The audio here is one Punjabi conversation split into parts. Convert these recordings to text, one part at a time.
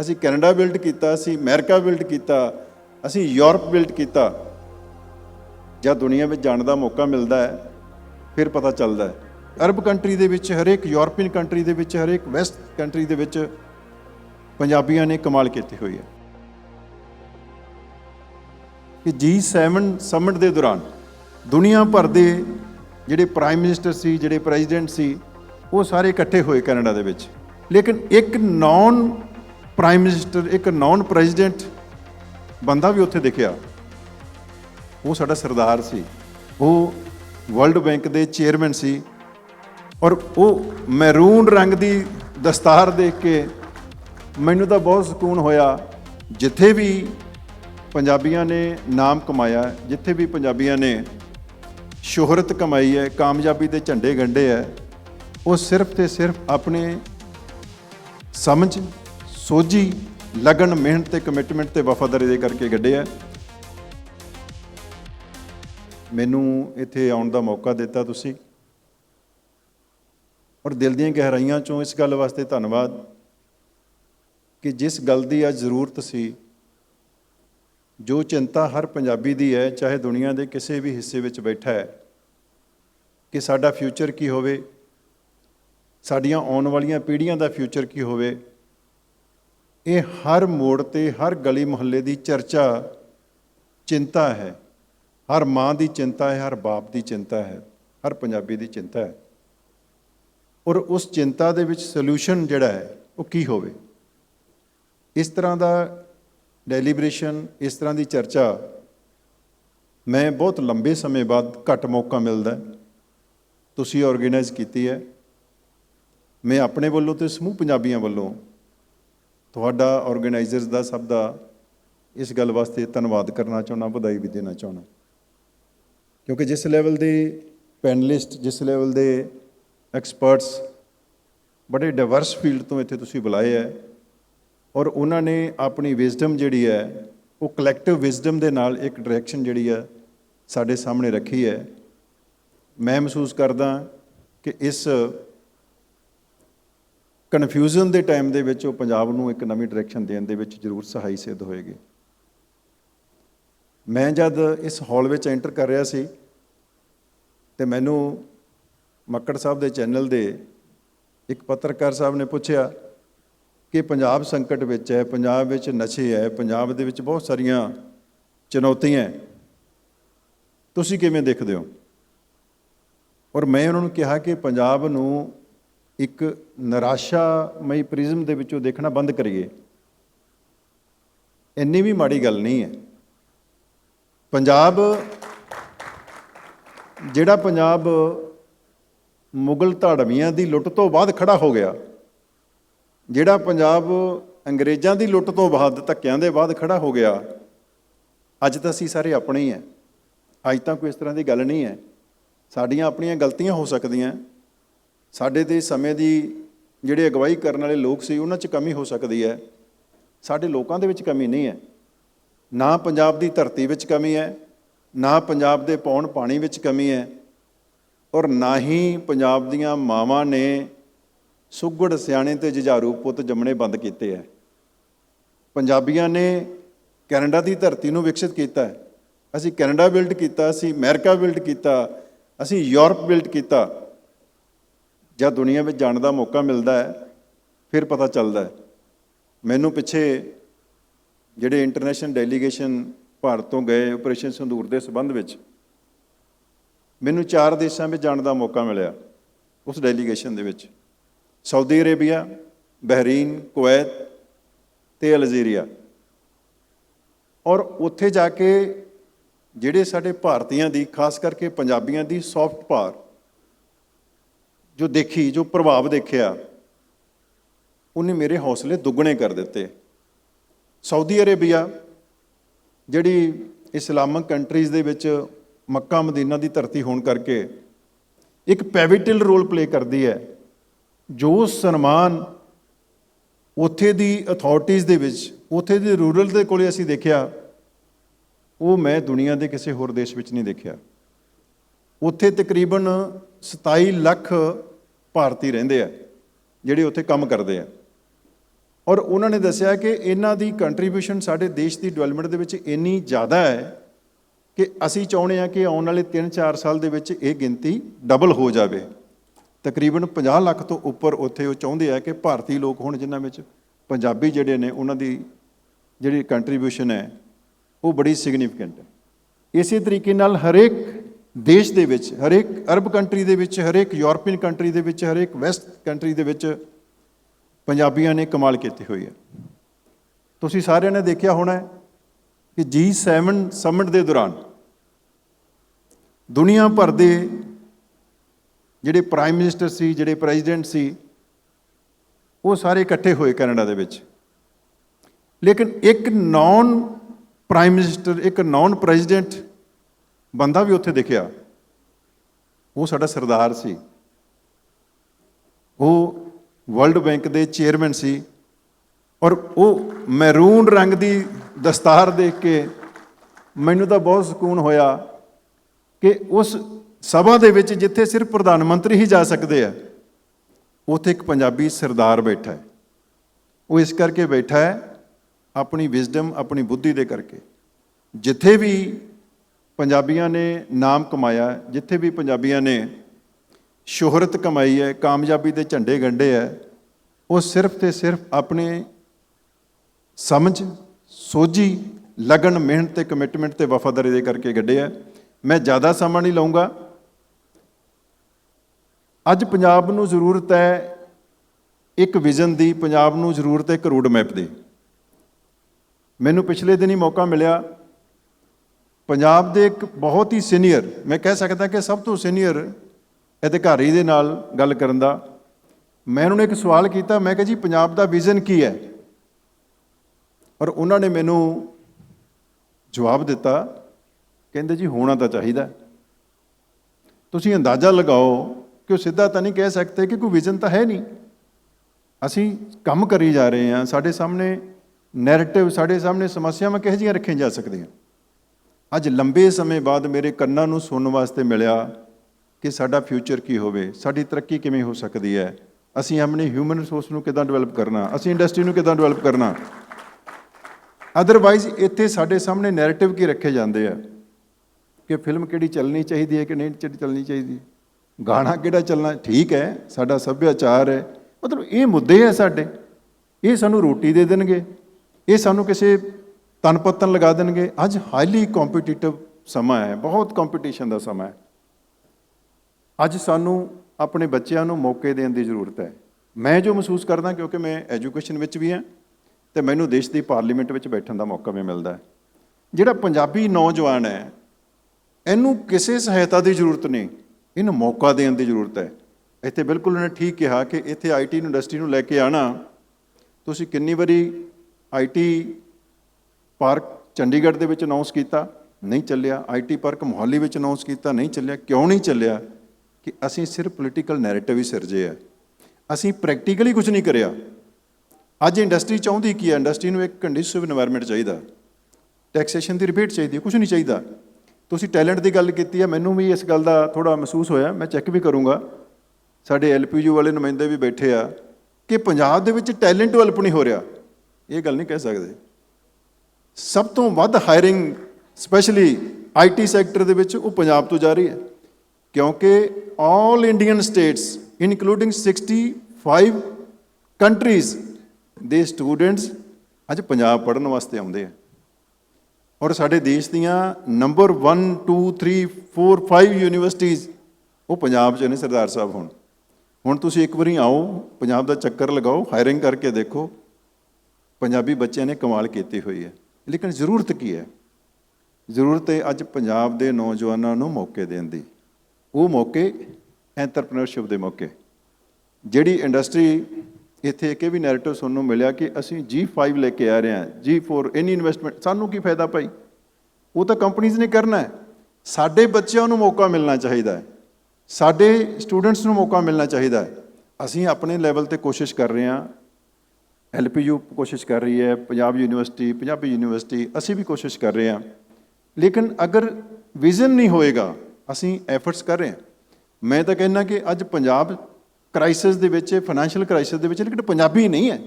ਅਸੀਂ ਕੈਨੇਡਾ ਬਿਲਡ ਕੀਤਾ, ਅਸੀਂ ਅਮਰੀਕਾ ਬਿਲਡ ਕੀਤਾ, ਅਸੀਂ ਯੂਰਪ ਬਿਲਡ ਕੀਤਾ। ਜਦ ਦੁਨੀਆ ਵਿੱਚ ਜਾਣ ਦਾ ਮੌਕਾ ਮਿਲਦਾ ਹੈ, ਫਿਰ ਪਤਾ ਚੱਲਦਾ ਹੈ। ਅਰਬ ਕੰਟਰੀ ਦੇ ਵਿੱਚ ਹਰੇਕ, ਯੂਰਪੀਅਨ ਕੰਟਰੀ ਦੇ ਵਿੱਚ ਹਰੇਕ, ਵੈਸਟ ਕੰਟਰੀ ਦੇ ਵਿੱਚ ਪੰਜਾਬੀਆਂ ਨੇ ਕਮਾਲ ਕੀਤੀ ਹੋਈ ਹੈ। ਕਿ G7 ਸਮਿਟ ਦੇ ਦੌਰਾਨ ਦੁਨੀਆ ਭਰ ਦੇ ਜਿਹੜੇ ਪ੍ਰਾਈਮ ਮਿਨਿਸਟਰ ਸੀ, ਜਿਹੜੇ ਪ੍ਰੈਜ਼ੀਡੈਂਟ ਸੀ, ਉਹ ਸਾਰੇ ਇਕੱਠੇ ਹੋਏ ਕੈਨੇਡਾ ਦੇ ਵਿੱਚ। ਲੇਕਿਨ ਇੱਕ ਨਾਨ ਪ੍ਰਾਈਮ ਮਿਨਿਸਟਰ ਇੱਕ ਨਾਨ ਪ੍ਰੈਜ਼ੀਡੈਂਟ ਬੰਦਾ ਵੀ ਉੱਥੇ ਦਿਖਿਆ। ਉਹ ਸਾਡਾ ਸਰਦਾਰ ਸੀ। ਉਹ ਵਰਲਡ ਬੈਂਕ ਦੇ ਚੇਅਰਮੈਨ ਸੀ। ਔਰ ਉਹ ਮੈਰੂਨ ਰੰਗ ਦੀ ਦਸਤਾਰ ਦੇਖ ਕੇ ਮੈਨੂੰ ਤਾਂ ਬਹੁਤ ਸਕੂਨ ਹੋਇਆ। ਜਿੱਥੇ ਵੀ ਪੰਜਾਬੀਆਂ ਨੇ ਨਾਮ ਕਮਾਇਆ, ਜਿੱਥੇ ਵੀ ਪੰਜਾਬੀਆਂ ਨੇ ਸ਼ੋਹਰਤ ਕਮਾਈ ਹੈ, ਕਾਮਯਾਬੀ ਦੇ ਝੰਡੇ ਗੰਢੇ ਹੈ, ਉਹ ਸਿਰਫ ਤੇ ਸਿਰਫ ਆਪਣੇ ਸਮਝ ਸੋਝੀ, ਲਗਨ, ਮਿਹਨਤ ਤੇ ਕਮਿਟਮੈਂਟ ਤੇ ਵਫਾਦਾਰੀ ਦੇ ਕਰਕੇ ਗੱਡੇ ਹੈ ਮੈਨੂੰ ਇੱਥੇ ਆਉਣ ਦਾ ਮੌਕਾ ਦਿੱਤਾ ਤੁਸੀਂ। ਔਰ ਦਿਲ ਦੀਆਂ ਗਹਿਰਾਈਆਂ ਚੋਂ ਇਸ ਗੱਲ ਵਾਸਤੇ ਧੰਨਵਾਦ ਕਿ ਜਿਸ ਗੱਲ ਦੀ ਅੱਜ ਜ਼ਰੂਰਤ ਸੀ, ਜੋ ਚਿੰਤਾ ਹਰ ਪੰਜਾਬੀ ਦੀ ਹੈ, ਚਾਹੇ ਦੁਨੀਆ ਦੇ ਕਿਸੇ ਵੀ ਹਿੱਸੇ ਵਿੱਚ ਬੈਠਾ ਹੈ, ਕਿ ਸਾਡਾ ਫਿਊਚਰ ਕੀ ਹੋਵੇ, ਸਾਡੀਆਂ ਆਉਣ ਵਾਲੀਆਂ ਪੀੜ੍ਹੀਆਂ ਦਾ ਫਿਊਚਰ ਕੀ ਹੋਵੇ ਇਹ ਹਰ ਮੋੜ ਤੇ, ਹਰ ਗਲੀ ਮੁਹੱਲੇ ਦੀ ਚਰਚਾ, ਚਿੰਤਾ ਹੈ। ਹਰ ਮਾਂ ਦੀ ਚਿੰਤਾ ਹੈ, ਹਰ ਬਾਪ ਦੀ ਚਿੰਤਾ ਹੈ, ਹਰ ਪੰਜਾਬੀ ਦੀ ਚਿੰਤਾ ਹੈ। ਔਰ ਉਸ ਚਿੰਤਾ ਦੇ ਵਿੱਚ ਸੋਲੂਸ਼ਨ ਜਿਹੜਾ ਹੈ, ਉਹ ਕੀ ਹੋਵੇ? ਇਸ ਤਰ੍ਹਾਂ ਦਾ ਡੈਲੀਬਰੇਸ਼ਨ ਇਸ ਤਰ੍ਹਾਂ ਦੀ ਚਰਚਾ ਮੈਂ ਬਹੁਤ ਲੰਬੇ ਸਮੇਂ ਬਾਅਦ ਘੱਟ ਮੌਕਾ ਮਿਲਦਾ ਤੁਸੀਂ ਆਰਗੇਨਾਈਜ਼ ਕੀਤੀ ਹੈ। ਮੈਂ ਆਪਣੇ ਵੱਲੋਂ ਤੇ ਸਮੂਹ ਪੰਜਾਬੀਆਂ ਵੱਲੋਂ ਤੁਹਾਡਾ ਆਰਗੇਨਾਈਜ਼ਰਸ ਦਾ ਸਭ ਦਾ ਇਸ ਗੱਲ ਵਾਸਤੇ ਧੰਨਵਾਦ ਕਰਨਾ ਚਾਹੁੰਦਾ, ਵਧਾਈ ਵੀ ਦੇਣਾ ਚਾਹੁੰਦਾ। ਕਿਉਂਕਿ ਜਿਸ ਲੈਵਲ ਦੇ ਪੈਨਲਿਸਟ ਜਿਸ ਲੈਵਲ ਦੇ ਐਕਸਪਰਟਸ ਬੜੇ ਡਾਈਵਰਸ ਫੀਲਡ ਤੋਂ ਇੱਥੇ ਤੁਸੀਂ ਬੁਲਾਏ ਹੈ ਔਰ ਉਹਨਾਂ ਨੇ ਆਪਣੀ ਵਿਜ਼ਡਮ ਜਿਹੜੀ ਹੈ ਉਹ ਕਲੈਕਟਿਵ ਵਿਜ਼ਡਮ ਦੇ ਨਾਲ ਇੱਕ ਡਾਇਰੈਕਸ਼ਨ ਜਿਹੜੀ ਹੈ ਸਾਡੇ ਸਾਹਮਣੇ ਰੱਖੀ ਹੈ ਮੈਂ ਮਹਿਸੂਸ ਕਰਦਾ ਕਿ ਇਸ ਕਨਫਿਊਜ਼ਨ ਦੇ ਟਾਈਮ ਦੇ ਵਿੱਚ ਉਹ ਪੰਜਾਬ ਨੂੰ ਇੱਕ ਨਵੀਂ ਡਾਇਰੈਕਸ਼ਨ ਦੇਣ ਦੇ ਵਿੱਚ ਜ਼ਰੂਰ ਸਹਾਈ ਸਿੱਧ ਹੋਏਗੀ। ਮੈਂ ਜਦ ਇਸ ਹਾਲ ਵਿੱਚ ਐਂਟਰ ਕਰ ਰਿਹਾ ਸੀ ਤੇ ਮੈਨੂੰ ਮੱਕੜ ਸਾਹਿਬ ਦੇ ਚੈਨਲ ਦੇ ਇੱਕ ਪੱਤਰਕਾਰ ਸਾਹਿਬ ਨੇ ਪੁੱਛਿਆ ਕਿ ਪੰਜਾਬ ਸੰਕਟ ਵਿੱਚ ਹੈ, ਪੰਜਾਬ ਵਿੱਚ ਨਸ਼ੇ ਹੈ, ਪੰਜਾਬ ਦੇ ਵਿੱਚ ਬਹੁਤ ਸਾਰੀਆਂ ਚੁਣੌਤੀਆਂ ਤੁਸੀਂ ਕਿਵੇਂ ਦੇਖਦੇ ਹੋ? ਔਰ ਮੈਂ ਉਹਨਾਂ ਨੂੰ ਕਿਹਾ ਕਿ ਪੰਜਾਬ ਨੂੰ ਇੱਕ ਨਿਰਾਸ਼ਾਮਈ ਪ੍ਰਿਜ਼ਮ ਦੇ ਵਿੱਚੋਂ ਦੇਖਣਾ ਬੰਦ ਕਰੀਏ। ਇੰਨੀ ਵੀ ਮਾੜੀ ਗੱਲ ਨਹੀਂ ਹੈ। ਪੰਜਾਬ, ਜਿਹੜਾ ਪੰਜਾਬ ਮੁਗਲ ਧਾੜਵੀਆਂ ਦੀ ਲੁੱਟ ਤੋਂ ਬਾਅਦ ਖੜਾ ਹੋ ਗਿਆ, ਜਿਹੜਾ ਪੰਜਾਬ ਅੰਗਰੇਜ਼ਾਂ ਦੀ ਲੁੱਟ ਤੋਂ ਬਾਅਦ ਧੱਕਿਆਂ ਦੇ ਬਾਅਦ ਖੜਾ ਹੋ ਗਿਆ, ਅੱਜ ਤਾਂ ਅਸੀਂ ਸਾਰੇ ਆਪਣੇ ਹੀ ਹੈ। ਅੱਜ ਤਾਂ ਕੋਈ ਇਸ ਤਰ੍ਹਾਂ ਦੀ ਗੱਲ ਨਹੀਂ ਹੈ। ਸਾਡੀਆਂ ਆਪਣੀਆਂ ਗਲਤੀਆਂ ਹੋ ਸਕਦੀਆਂ। ਸਾਡੇ ਦੇ ਸਮੇਂ ਦੀ ਜਿਹੜੇ ਅਗਵਾਈ ਕਰਨ ਵਾਲੇ ਲੋਕ ਸੀ, ਉਹਨਾਂ 'ਚ ਕਮੀ ਹੋ ਸਕਦੀ ਹੈ। ਸਾਡੇ ਲੋਕਾਂ ਦੇ ਵਿੱਚ ਕਮੀ ਨਹੀਂ ਹੈ। ਨਾ ਪੰਜਾਬ ਦੀ ਧਰਤੀ ਵਿੱਚ ਕਮੀ ਹੈ, ਨਾ ਪੰਜਾਬ ਦੇ ਪੌਣ ਪਾਣੀ ਵਿੱਚ ਕਮੀ ਹੈ ਔਰ ਨਾ ਹੀ ਪੰਜਾਬ ਦੀਆਂ ਮਾਵਾਂ ਨੇ ਸੁਗੜ ਸਿਆਣੇ ਤੇ ਜੁਝਾਰੂ ਪੁੱਤ ਜੰਮਣੇ ਬੰਦ ਕੀਤੇ ਹੈ। ਪੰਜਾਬੀਆਂ ਨੇ ਕੈਨੇਡਾ ਦੀ ਧਰਤੀ ਨੂੰ ਵਿਕਸਿਤ ਕੀਤਾ ਹੈ। ਅਸੀਂ ਕੈਨੇਡਾ ਬਿਲਡ ਕੀਤਾ, ਅਸੀਂ ਅਮਰੀਕਾ ਬਿਲਡ ਕੀਤਾ, ਅਸੀਂ ਯੂਰਪ ਬਿਲਡ ਕੀਤਾ। ਜਾਂ ਦੁਨੀਆ ਵਿੱਚ ਜਾਣ ਦਾ ਮੌਕਾ ਮਿਲਦਾ ਹੈ, ਫਿਰ ਪਤਾ ਚੱਲਦਾ ਹੈ। ਮੈਨੂੰ ਪਿੱਛੇ ਜਿਹੜੇ ਇੰਟਰਨੈਸ਼ਨਲ ਡੈਲੀਗੇਸ਼ਨ ਭਾਰਤ ਤੋਂ ਗਏ ਆਪਰੇਸ਼ਨ ਸੰਦੂਰ ਦੇ ਸਬੰਧ ਵਿੱਚ, ਮੈਨੂੰ ਚਾਰ ਦੇਸ਼ਾਂ ਵਿੱਚ ਜਾਣ ਦਾ ਮੌਕਾ ਮਿਲਿਆ ਉਸ ਡੈਲੀਗੇਸ਼ਨ ਦੇ ਵਿੱਚ। ਸਾਊਦੀ ਅਰੇਬੀਆ, ਬਹਿਰੀਨ, ਕੁਵੈਤ ਤੇ ਅਲਜੀਰੀਆ। ਔਰ ਉੱਥੇ ਜਾ ਕੇ ਜਿਹੜੇ ਸਾਡੇ ਭਾਰਤੀਆਂ ਦੀ, ਖਾਸ ਕਰਕੇ ਪੰਜਾਬੀਆਂ ਦੀ ਸੌਫਟ ਪਾਵਰ ਜੋ ਦੇਖੀ, ਜੋ ਪ੍ਰਭਾਵ ਦੇਖਿਆ, ਉਹਨੇ ਮੇਰੇ ਹੌਸਲੇ ਦੁੱਗਣੇ ਕਰ ਦਿੱਤੇ। ਸਾਊਦੀ ਅਰੇਬੀਆ, ਜਿਹੜੀ ਇਸਲਾਮਿਕ ਕੰਟਰੀਜ਼ ਦੇ ਵਿੱਚ ਮੱਕਾ ਮਦੀਨਾ ਦੀ ਧਰਤੀ ਹੋਣ ਕਰਕੇ ਇੱਕ ਪੈਵਿਟਲ ਰੋਲ ਪਲੇ ਕਰਦੀ ਹੈ, ਜੋ ਸਨਮਾਨ ਉੱਥੇ ਦੀ ਅਥਾਰਟੀਆਂ ਦੇ ਵਿੱਚ, ਉੱਥੇ ਦੇ ਰੂਰਲ ਦੇ ਕੋਲੇ ਅਸੀਂ ਦੇਖਿਆ, ਉਹ ਮੈਂ ਦੁਨੀਆ ਦੇ ਕਿਸੇ ਹੋਰ ਦੇਸ਼ ਵਿੱਚ ਨਹੀਂ ਦੇਖਿਆ। ਉੱਥੇ ਤਕਰੀਬਨ 27 ਲੱਖ ਭਾਰਤੀ ਰਹਿੰਦੇ ਆ, ਜਿਹੜੇ ਉੱਥੇ ਕੰਮ ਕਰਦੇ ਆ। ਔਰ ਉਹਨਾਂ ਨੇ ਦੱਸਿਆ ਕਿ ਇਹਨਾਂ ਦੀ ਕੰਟਰੀਬਿਊਸ਼ਨ ਸਾਡੇ ਦੇਸ਼ ਦੀ ਡਿਵੈਲਪਮੈਂਟ ਦੇ ਵਿੱਚ ਇੰਨੀ ਜ਼ਿਆਦਾ ਹੈ ਕਿ ਅਸੀਂ ਚਾਹੁੰਦੇ ਹਾਂ ਕਿ ਆਉਣ ਵਾਲੇ 3-4 ਸਾਲ ਦੇ ਵਿੱਚ ਇਹ ਗਿਣਤੀ ਡਬਲ ਹੋ ਜਾਵੇ। ਤਕਰੀਬਨ 50 ਲੱਖ ਤੋਂ ਉੱਪਰ ਉੱਥੇ ਉਹ ਚਾਹੁੰਦੇ ਆ ਕਿ ਭਾਰਤੀ ਲੋਕ ਹੁਣ ਜਿਨ੍ਹਾਂ ਵਿੱਚ ਪੰਜਾਬੀ ਜਿਹੜੇ ਨੇ, ਉਹਨਾਂ ਦੀ ਜਿਹੜੀ ਕੰਟਰੀਬਿਊਸ਼ਨ ਹੈ, ਉਹ ਬੜੀ ਸਿਗਨੀਫੀਕੈਂਟ ਹੈ। ਇਸੇ ਤਰੀਕੇ ਨਾਲ ਹਰੇਕ ਦੇਸ਼ ਦੇ ਵਿੱਚ, ਹਰੇਕ ਅਰਬ ਕੰਟਰੀ ਦੇ ਵਿੱਚ, ਹਰੇਕ ਯੂਰਪੀਅਨ ਕੰਟਰੀ ਦੇ ਵਿੱਚ, ਹਰੇਕ ਵੈਸਟ ਕੰਟਰੀ ਦੇ ਵਿੱਚ ਪੰਜਾਬੀਆਂ ਨੇ ਕਮਾਲ ਕੀਤੀ ਹੋਈ ਹੈ। ਤੁਸੀਂ ਸਾਰਿਆਂ ਨੇ ਦੇਖਿਆ ਹੋਣਾ ਹੈ ਕਿ G7 ਸਮਿਟ ਦੇ ਦੌਰਾਨ ਦੁਨੀਆ ਭਰ ਦੇ ਜਿਹੜੇ ਪ੍ਰਾਈਮ ਮਿਨਿਸਟਰ ਸੀ, ਜਿਹੜੇ ਪ੍ਰੈਜ਼ੀਡੈਂਟ ਸੀ, ਉਹ ਸਾਰੇ ਇਕੱਠੇ ਹੋਏ ਕੈਨੇਡਾ ਦੇ ਵਿੱਚ। ਲੇਕਿਨ ਇੱਕ ਨਾਨ ਪ੍ਰਾਈਮ ਮਿਨਿਸਟਰ ਇੱਕ ਨਾਨ ਪ੍ਰੈਜ਼ੀਡੈਂਟ ਬੰਦਾ ਵੀ ਉੱਥੇ ਦਿਖਿਆ। ਉਹ ਸਾਡਾ ਸਰਦਾਰ ਸੀ। ਉਹ ਵਰਲਡ ਬੈਂਕ ਦੇ ਚੇਅਰਮੈਨ ਸੀ। ਔਰ ਉਹ ਮੈਰੂਨ ਰੰਗ ਦੀ ਦਸਤਾਰ ਦੇਖ ਕੇ ਮੈਨੂੰ ਤਾਂ ਬਹੁਤ ਸਕੂਨ ਹੋਇਆ ਕਿ ਉਸ ਸਭਾ ਦੇ ਵਿੱਚ ਜਿੱਥੇ ਸਿਰਫ ਪ੍ਰਧਾਨ ਮੰਤਰੀ ਹੀ ਜਾ ਸਕਦੇ ਆ, ਉੱਥੇ ਇੱਕ ਪੰਜਾਬੀ ਸਰਦਾਰ ਬੈਠਾ ਹੈ। ਉਹ ਇਸ ਕਰਕੇ ਬੈਠਾ ਹੈ ਆਪਣੀ ਵਿਜ਼ਡਮ ਆਪਣੀ ਬੁੱਧੀ ਦੇ ਕਰਕੇ। ਜਿੱਥੇ ਵੀ ਪੰਜਾਬੀਆਂ ਨੇ ਨਾਮ ਕਮਾਇਆ ਜਿੱਥੇ ਵੀ ਪੰਜਾਬੀਆਂ ਨੇ ਸ਼ੋਹਰਤ ਕਮਾਈ ਹੈ, ਕਾਮਯਾਬੀ ਦੇ ਝੰਡੇ ਗੰਢੇ ਹੈ, ਉਹ ਸਿਰਫ ਤੇ ਸਿਰਫ ਆਪਣੇ ਸਮਝ, ਸੋਝੀ, ਲਗਨ, ਮਿਹਨਤ ਤੇ ਕਮਿਟਮੈਂਟ ਤੇ ਵਫਾਦਾਰੀ ਦੇ ਕਰਕੇ ਗੱਡੇ ਆ ਮੈਂ ਜ਼ਿਆਦਾ ਸਮਾਂ ਨਹੀਂ ਲਵਾਂਗਾ ਅੱਜ ਪੰਜਾਬ ਨੂੰ ਜ਼ਰੂਰਤ ਹੈ ਇੱਕ ਵਿਜ਼ਨ ਦੀ, ਪੰਜਾਬ ਨੂੰ ਜ਼ਰੂਰਤ ਹੈ ਇੱਕ ਰੋਡ ਮੈਪ ਦੀ। ਮੈਨੂੰ ਪਿਛਲੇ ਦਿਨ ਹੀ ਮੌਕਾ ਮਿਲਿਆ। ਪੰਜਾਬ ਦੇ ਇੱਕ ਬਹੁਤ ਹੀ ਸੀਨੀਅਰ ਮੈਂ ਕਹਿ ਸਕਦਾ ਕਿ ਸਭ ਤੋਂ ਸੀਨੀਅਰ ਅਧਿਕਾਰੀ ਦੇ ਨਾਲ ਗੱਲ ਕਰਨ ਦਾ, ਮੈਂ ਉਹਨਾਂ ਨੂੰ ਇੱਕ ਸਵਾਲ ਕੀਤਾ, ਮੈਂ ਕਿਹਾ ਜੀ, ਪੰਜਾਬ ਦਾ ਵਿਜ਼ਨ ਕੀ ਹੈ? ਔਰ ਉਹਨਾਂ ਨੇ ਮੈਨੂੰ ਜਵਾਬ ਦਿੱਤਾ, ਕਹਿੰਦੇ ਜੀ, ਹੋਣਾ ਤਾਂ ਚਾਹੀਦਾ। ਤੁਸੀਂ ਅੰਦਾਜ਼ਾ ਲਗਾਓ ਕਿ ਉਹ ਸਿੱਧਾ ਤਾਂ ਨਹੀਂ ਕਹਿ ਸਕਦੇ ਕਿ ਕੋਈ ਵਿਜ਼ਨ ਤਾਂ ਹੈ ਨਹੀਂ। ਅਸੀਂ ਕੰਮ ਕਰੀ ਜਾ ਰਹੇ ਹਾਂ, ਸਾਡੇ ਸਾਹਮਣੇ ਨੈਰੇਟਿਵ ਸਾਡੇ ਸਾਹਮਣੇ ਸਮੱਸਿਆਵਾਂ ਕਿਹੋ ਜਿਹੀਆਂ ਰੱਖੀਆਂ ਜਾ ਸਕਦੀਆਂ? ਅੱਜ ਲੰਬੇ ਸਮੇਂ ਬਾਅਦ ਮੇਰੇ ਕੰਨਾਂ ਨੂੰ ਸੁਣਨ ਵਾਸਤੇ ਮਿਲਿਆ ਕਿ ਸਾਡਾ ਫਿਊਚਰ ਕੀ ਹੋਵੇ, ਸਾਡੀ ਤਰੱਕੀ ਕਿਵੇਂ ਹੋ ਸਕਦੀ ਹੈ। ਅਸੀਂ ਆਪਣੇ ਹਿਊਮਨ ਰਿਸੋਰਸ ਨੂੰ ਕਿਦਾਂ ਡਿਵੈਲਪ ਕਰਨਾ, ਅਸੀਂ ਇੰਡਸਟਰੀ ਨੂੰ ਕਿਦਾਂ ਡਿਵੈਲਪ ਕਰਨਾ। ਅਦਰਵਾਈਜ਼ ਇੱਥੇ ਸਾਡੇ ਸਾਹਮਣੇ ਨੈਰੇਟਿਵ ਕੀ ਰੱਖੇ ਜਾਂਦੇ ਆ? ਕਿ ਫਿਲਮ ਕਿਹੜੀ ਚੱਲਣੀ ਚਾਹੀਦੀ ਹੈ ਕਿ ਨਹੀਂ ਚੱਲਣੀ ਚਾਹੀਦੀ ਗਾਣਾ ਕਿਹੜਾ ਚੱਲਣਾ? ਠੀਕ ਹੈ, ਸਾਡਾ ਸੱਭਿਆਚਾਰ ਹੈ। ਮਤਲਬ ਇਹ ਮੁੱਦੇ ਆ ਸਾਡੇ। ਇਹ ਸਾਨੂੰ ਰੋਟੀ ਦੇ ਦੇਣਗੇ। ਇਹ ਸਾਨੂੰ ਕਿਸੇ ਤਨ ਪੱਤਨ ਲਗਾ ਦੇਣਗੇ। ਅੱਜ ਹਾਈਲੀ ਕੰਪੀਟੀਟਿਵ ਸਮਾਂ ਹੈ, ਬਹੁਤ ਕੰਪੀਟੀਸ਼ਨ ਦਾ ਸਮਾਂ ਹੈ। ਅੱਜ ਸਾਨੂੰ ਆਪਣੇ ਬੱਚਿਆਂ ਨੂੰ ਮੌਕੇ ਦੇਣ ਦੀ ਜ਼ਰੂਰਤ ਹੈ। ਮੈਂ ਜੋ ਮਹਿਸੂਸ ਕਰਦਾ ਕਿਉਂਕਿ ਮੈਂ ਐਜੂਕੇਸ਼ਨ ਵਿੱਚ ਵੀ ਹਾਂ ਤੇ ਮੈਨੂੰ ਦੇਸ਼ ਦੀ ਪਾਰਲੀਮੈਂਟ ਵਿੱਚ ਬੈਠਣ ਦਾ ਮੌਕਾ ਵੀ ਮਿਲਦਾ ਹੈ। ਜਿਹੜਾ ਪੰਜਾਬੀ ਨੌਜਵਾਨ ਹੈ, ਇਹਨੂੰ ਕਿਸੇ ਸਹਾਇਤਾ ਦੀ ਜ਼ਰੂਰਤ ਨਹੀਂ, ਇਹਨੂੰ ਮੌਕਾ ਦੇਣ ਦੀ ਜ਼ਰੂਰਤ ਹੈ। ਇੱਥੇ ਬਿਲਕੁਲ ਉਹਨੇ ਠੀਕ ਕਿਹਾ ਕਿ ਇੱਥੇ ਆਈਟੀ ਇੰਡਸਟਰੀ ਨੂੰ ਲੈ ਕੇ ਆਣਾ ਤੁਸੀਂ ਕਿੰਨੀ ਵਾਰੀ ਆਈਟੀ ਪਾਰਕ ਚੰਡੀਗੜ੍ਹ ਦੇ ਵਿੱਚ ਅਨਾਉਂਸ ਕੀਤਾ, ਨਹੀਂ ਚੱਲਿਆ। ਆਈਟੀ ਪਾਰਕ ਮੋਹਾਲੀ ਵਿੱਚ ਅਨਾਉਂਸ ਕੀਤਾ, ਨਹੀਂ ਚੱਲਿਆ। ਕਿਉਂ ਨਹੀਂ ਚੱਲਿਆ? ਕਿ ਅਸੀਂ ਸਿਰਫ ਪੋਲੀਟੀਕਲ ਨੈਰੇਟਿਵ ਹੀ ਸਿਰਜੇ ਆ। ਅਸੀਂ ਪ੍ਰੈਕਟੀਕਲੀ ਕੁਝ ਨਹੀਂ ਕਰਿਆ। ਅੱਜ ਇੰਡਸਟਰੀ ਚਾਹੁੰਦੀ ਕੀ ਹੈ ਇੰਡਸਟਰੀ ਨੂੰ ਇੱਕ ਕੰਡੀਸਿਵ এনवायरमेंट ਚਾਹੀਦਾ। ਟੈਕਸੇਸ਼ਨ ਦੀ ਰਿਪੀਟ ਚਾਹੀਦੀ ਹੈ ਕੁਝ ਨਹੀਂ ਚਾਹੀਦਾ। ਤੁਸੀਂ ਟੈਲੈਂਟ ਦੀ ਗੱਲ ਕੀਤੀ ਹੈ ਮੈਨੂੰ ਵੀ ਇਸ ਗੱਲ ਦਾ ਥੋੜਾ ਮਹਿਸੂਸ ਹੋਇਆ, ਮੈਂ ਚੈੱਕ ਵੀ ਕਰੂੰਗਾ। ਸਾਡੇ ਐਲਪੀਯੂ ਵਾਲੇ ਨੁਮਾਇੰਦੇ ਵੀ ਬੈਠੇ ਆ ਕਿ ਪੰਜਾਬ ਦੇ ਵਿੱਚ ਟੈਲੈਂਟ ਡਿਵੈਲਪ ਨਹੀਂ ਹੋ ਰਿਹਾ। ਇਹ ਗੱਲ ਨਹੀਂ ਕਹਿ ਸਕਦੇ। ਸਭ ਤੋਂ ਵੱਧ ਹਾਇਰਿੰਗ ਸਪੈਸ਼ਲੀ ਆਈਟੀ ਸੈਕਟਰ ਦੇ ਵਿੱਚ, ਉਹ ਪੰਜਾਬ ਤੋਂ ਜਾ ਰਹੀ ਹੈ। ਕਿਉਂਕਿ all Indian states including 65 countries ਦੇ ਸਟੂਡੈਂਟਸ ਅੱਜ ਪੰਜਾਬ ਪੜ੍ਹਨ ਵਾਸਤੇ ਆਉਂਦੇ ਆ। ਔਰ ਸਾਡੇ ਦੇਸ਼ ਦੀਆਂ ਨੰਬਰ 1 2 3 4 5 ਯੂਨੀਵਰਸਿਟੀਜ਼ ਉਹ ਪੰਜਾਬ 'ਚ ਨੇ ਸਰਦਾਰ ਸਾਹਿਬ ਹੁਣ। ਹੁਣ ਤੁਸੀਂ ਇੱਕ ਵਾਰੀ ਆਓ, ਪੰਜਾਬ ਦਾ ਚੱਕਰ ਲਗਾਓ ਹਾਇਰਿੰਗ ਕਰਕੇ ਦੇਖੋ। ਪੰਜਾਬੀ ਬੱਚਿਆਂ ਨੇ ਕਮਾਲ ਕੀਤੀ ਹੋਈ ਹੈ। ਲੇਕਿਨ ਜ਼ਰੂਰਤ ਕੀ ਹੈ? ਜ਼ਰੂਰਤ ਹੈ ਅੱਜ ਪੰਜਾਬ ਦੇ ਨੌਜਵਾਨਾਂ ਨੂੰ ਮੌਕੇ ਦੇਣ ਦੀ। ਉਹ ਮੌਕੇ ਐਂਟਰਪ੍ਰੀਨਰਸ਼ਿਪ ਦੇ ਮੌਕੇ। ਜਿਹੜੀ ਇੰਡਸਟਰੀ ਇੱਥੇ ਇੱਕ ਇਹ ਵੀ ਨੈਰੇਟਿਵ ਸੁਣਨ ਨੂੰ ਮਿਲਿਆ ਕਿ ਅਸੀਂ G5 ਲੈ ਕੇ ਆ ਰਹੇ ਹਾਂ G4 ਇਨੀ ਇਨਵੈਸਟਮੈਂਟ ਸਾਨੂੰ ਕੀ ਫਾਇਦਾ ਭਾਈ? ਉਹ ਤਾਂ ਕੰਪਨੀਆਂ ਨੇ ਕਰਨਾ ਹੈ। ਸਾਡੇ ਬੱਚਿਆਂ ਨੂੰ ਮੌਕਾ ਮਿਲਣਾ ਚਾਹੀਦਾ ਹੈ। ਸਾਡੇ ਸਟੂਡੈਂਟਸ ਨੂੰ ਮੌਕਾ ਮਿਲਣਾ ਚਾਹੀਦਾ ਹੈ। ਅਸੀਂ ਆਪਣੇ ਲੈਵਲ ਤੇ ਕੋਸ਼ਿਸ਼ ਕਰ ਰਹੇ ਹਾਂ ਐਲਪੀਯੂ ਕੋਸ਼ਿਸ਼ ਕਰ ਰਹੀ ਹੈ, ਪੰਜਾਬ ਯੂਨੀਵਰਸਿਟੀ, ਪੰਜਾਬੀ ਯੂਨੀਵਰਸਿਟੀ, ਅਸੀਂ ਵੀ ਕੋਸ਼ਿਸ਼ ਕਰ ਰਹੇ ਹਾਂ। ਲੇਕਿਨ ਅਗਰ ਵਿਜ਼ਨ ਨਹੀਂ ਹੋਏਗਾ, ਅਸੀਂ ਐਫਰਟਸ ਕਰ ਰਹੇ ਹਾਂ। ਮੈਂ ਤਾਂ ਕਹਿੰਦਾ ਕਿ ਅੱਜ ਪੰਜਾਬ ਕ੍ਰਾਈਸਿਸ ਦੇ ਵਿੱਚ ਫਾਈਨੈਂਸ਼ੀਅਲ ਕ੍ਰਾਈਸਿਸ ਦੇ ਵਿੱਚ ਲੇਕਿਨ ਪੰਜਾਬੀ ਨਹੀਂ ਹੈ।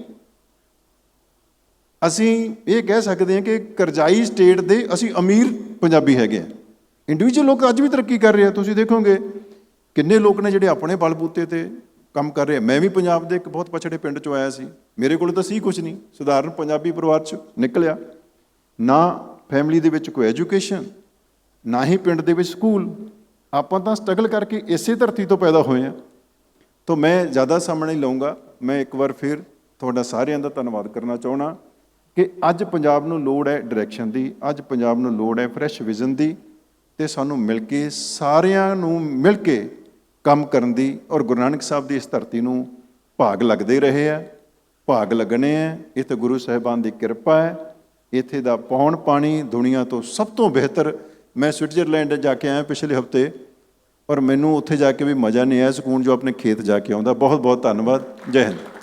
ਅਸੀਂ ਇਹ ਕਹਿ ਸਕਦੇ ਹਾਂ ਕਿ ਕਰਜ਼ਾਈ ਸਟੇਟ ਦੇ ਅਸੀਂ ਅਮੀਰ ਪੰਜਾਬੀ ਹੈਗੇ ਆ ਇੰਡੀਵਿਜੂਅਲ ਲੋਕ ਅੱਜ ਵੀ ਤਰੱਕੀ ਕਰ ਰਹੇ ਆ, ਤੁਸੀਂ ਦੇਖੋਗੇ ਕਿੰਨੇ ਲੋਕ ਨੇ ਜਿਹੜੇ ਆਪਣੇ ਬਲਬੂਤੇ ਤੇ ਕੰਮ ਕਰ ਰਿਹਾ। ਮੈਂ ਵੀ ਪੰਜਾਬ ਦੇ ਇੱਕ ਬਹੁਤ ਪਛੜੇ ਪਿੰਡ ਚੋਂ ਆਇਆ ਸੀ। ਮੇਰੇ ਕੋਲ ਤਾਂ ਸੀ ਕੁਝ ਨਹੀਂ। ਸਧਾਰਨ ਪੰਜਾਬੀ ਪਰਿਵਾਰ ਚ ਨਿਕਲਿਆ। ਨਾ ਫੈਮਿਲੀ ਦੇ ਵਿੱਚ ਕੋਈ ਐਜੂਕੇਸ਼ਨ ਨਾ ਹੀ ਪਿੰਡ ਦੇ ਵਿੱਚ ਸਕੂਲ ਆਪਾਂ ਤਾਂ ਸਟਰਗਲ ਕਰਕੇ ਇਸੇ ਧਰਤੀ ਤੋਂ ਪੈਦਾ ਹੋਏ ਆ ਤਾਂ ਮੈਂ ਜ਼ਿਆਦਾ ਸਾਹਮਣੇ ਨਹੀਂ ਲਊਂਗਾ। ਮੈਂ ਇੱਕ ਵਾਰ ਫਿਰ ਤੁਹਾਡਾ ਸਾਰਿਆਂ ਦਾ ਧੰਨਵਾਦ ਕਰਨਾ ਚਾਹਣਾ ਕਿ ਅੱਜ ਪੰਜਾਬ ਨੂੰ ਲੋੜ ਹੈ ਡਾਇਰੈਕਸ਼ਨ ਦੀ, ਅੱਜ ਪੰਜਾਬ ਨੂੰ ਲੋੜ ਹੈ ਫਰੈਸ਼ ਵਿਜ਼ਨ ਦੀ ਤੇ ਸਾਨੂੰ ਮਿਲ ਕੇ ਸਾਰਿਆਂ ਨੂੰ ਮਿਲ ਕੇ ਕੰਮ ਕਰਨ ਦੀ ਔਰ ਗੁਰੂ ਨਾਨਕ ਸਾਹਿਬ ਦੀ ਇਸ ਧਰਤੀ ਨੂੰ ਭਾਗ ਲੱਗਦੇ ਰਹੇ ਆ, ਭਾਗ ਲੱਗਣੇ ਆ। ਇਹ ਤਾਂ ਗੁਰੂ ਸਾਹਿਬਾਨ ਦੀ ਕਿਰਪਾ ਹੈ। ਇੱਥੇ ਦਾ ਪੌਣ ਪਾਣੀ ਦੁਨੀਆ ਤੋਂ ਸਭ ਤੋਂ ਬਿਹਤਰ। ਮੈਂ ਸਵਿਟਜ਼ਰਲੈਂਡ ਜਾ ਕੇ ਆਇਆ ਪਿਛਲੇ ਹਫ਼ਤੇ ਔਰ ਮੈਨੂੰ ਉੱਥੇ ਜਾ ਕੇ ਵੀ ਮਜ਼ਾ ਨਹੀਂ ਆਇਆ ਸਕੂਨ ਜੋ ਆਪਣੇ ਖੇਤ ਜਾ ਕੇ ਆਉਂਦਾ। ਬਹੁਤ ਬਹੁਤ ਧੰਨਵਾਦ। ਜੈ ਹਿੰਦ।